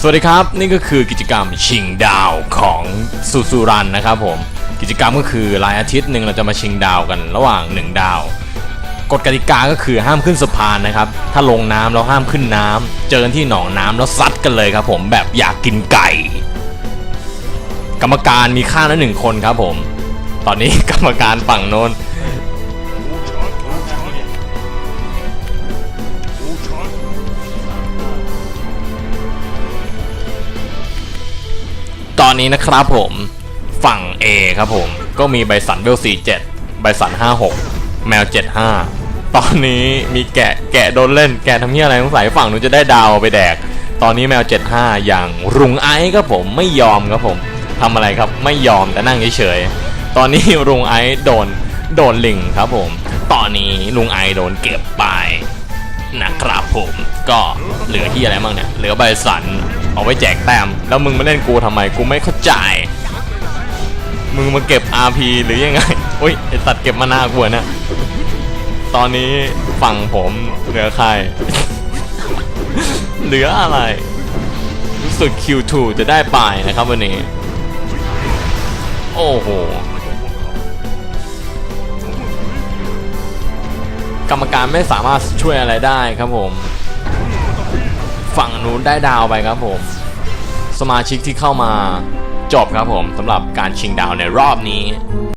สวัสดีครับ นี่ก็คือกิจกรรมชิงดาวของสุสุรันนะครับผมกิจกรรมก็คือรายอาทิตย์หนึ่งเราจะมาชิงดาวกันระหว่าง 1 ดาวกฎกติกาก็คือห้ามขึ้นสะพานนะครับ ถ้าลงน้ำเราห้ามขึ้นน้ำ เจอที่หนองน้ำแล้วซัดกันเลยครับผมแบบอยากกินไก่ กรรมการมีข้าละหนึ่งคนครับผม ตอนนี้กรรมการฝั่งโน้น อนนี้นะครับผมฝั่ง A ครับผม ก็มีใบสันเวล47ใบสัน56 แมว 75 ตอนนี้มีแกะแกะโดนเล่นแกะทำเหี้ยอะไรสงสัยฝั่งนู้นจะได้ดาวไปแดก ตอนนี้แมว 75 อย่างรุงไอซ์ครับผมไม่ยอมครับผมทำอะไรครับไม่ยอมแต่นั่งเฉยๆตอนนี้รุงไอซ์โดนโดนลิงครับผม ตอนนี้ลุงไอโดนเก็บไปนะครับผมก็เหลือที่อะไรบ้างเนี่ยเหลือใบสัน เอาไว้แจกแต้ม แล้วมึงมาเล่นกูทำไม กูไม่เข้าใจ มึงมาเก็บ RP หรือยังไงอุ้ยไอสัตว์เก็บมานากูอะเนะ ตอนนี้ฝั่งผมเหลือใคร เหลืออะไร รู้สึก Q2 จะได้ไปนะครับวันนี้ โอ้โหกรรมการไม่สามารถช่วยอะไรได้ครับผม ฝั่งนู้นได้ดาวไปครับผม สมาชิกที่เข้ามาจบครับผมสำหรับการชิงดาวในรอบนี้